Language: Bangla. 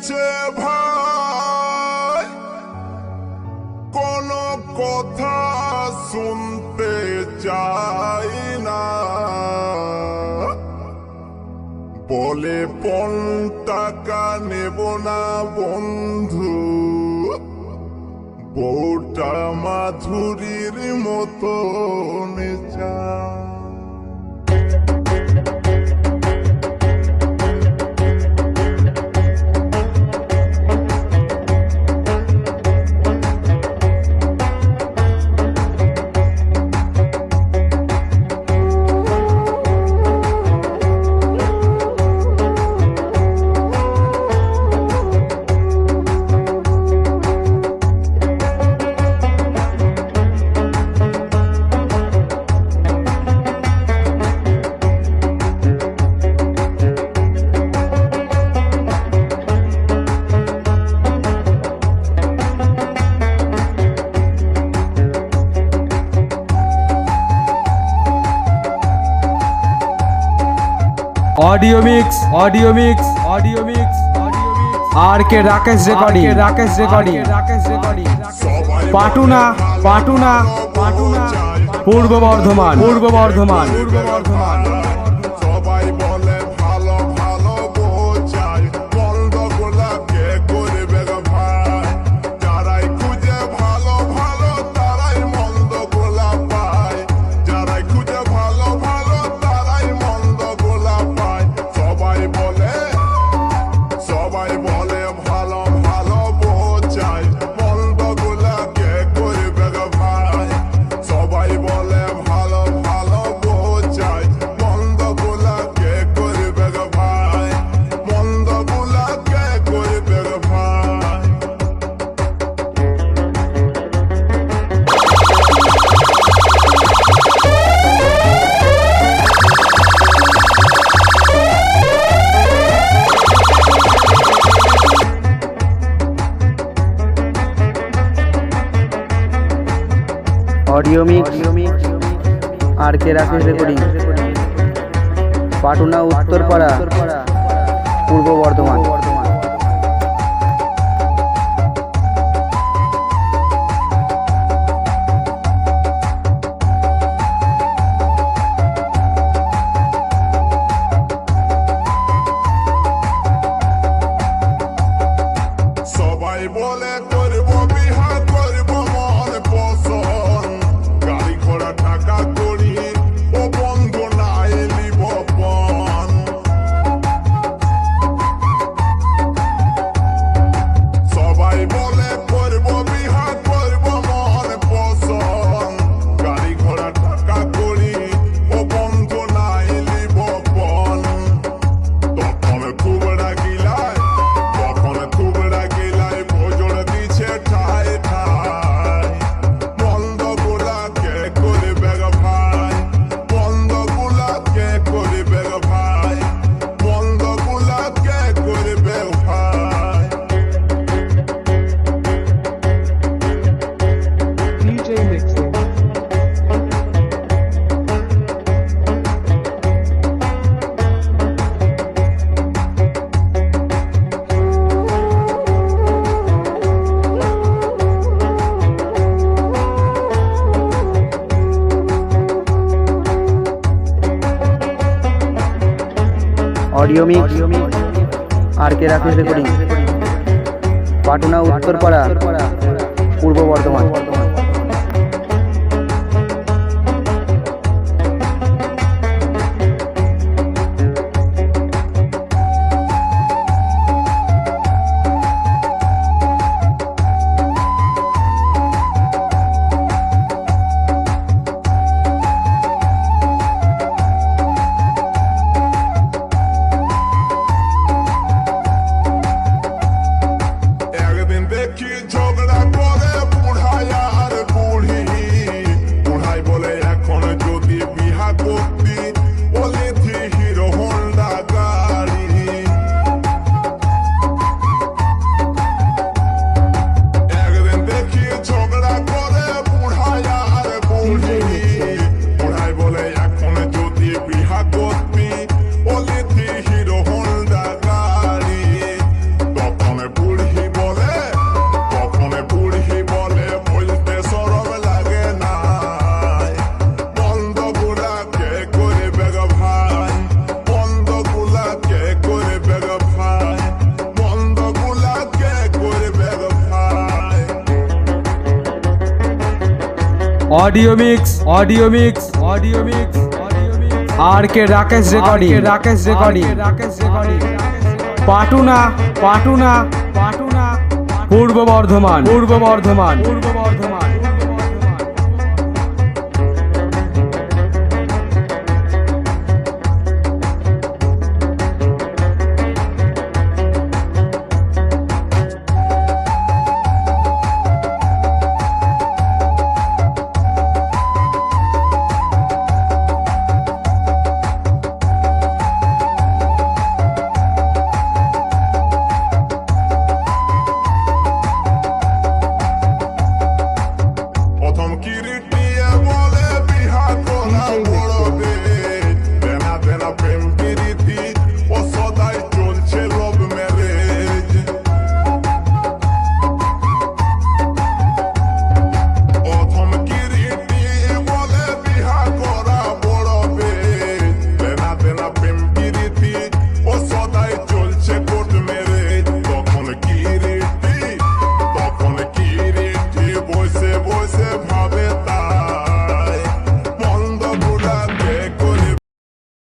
গেছে ভাই, কোনো কথা শুনতে চাই না। বলে পন টাকা নেব না বন্ধু, বউটা মাধুরীর মতো চা audio mix audio mix audio mix R K Rakesh recording Rakesh recording Rakesh recording Patuna Patuna Patuna Purba Bardhaman Purba Bardhaman Purba Bardhaman audio mix R K Rakesh recording. Patuna Uttarpara Purba Bardhaman. সবাই audio mix R K Rakesh recording Patna Uttarpara Purba Bardhaman. Audio mix audio mix audio mix R K Rakesh recording Rakesh recording Rakesh recording Patuna Patuna Patuna Purba Bardhaman Purba Bardhaman Purba Bardhaman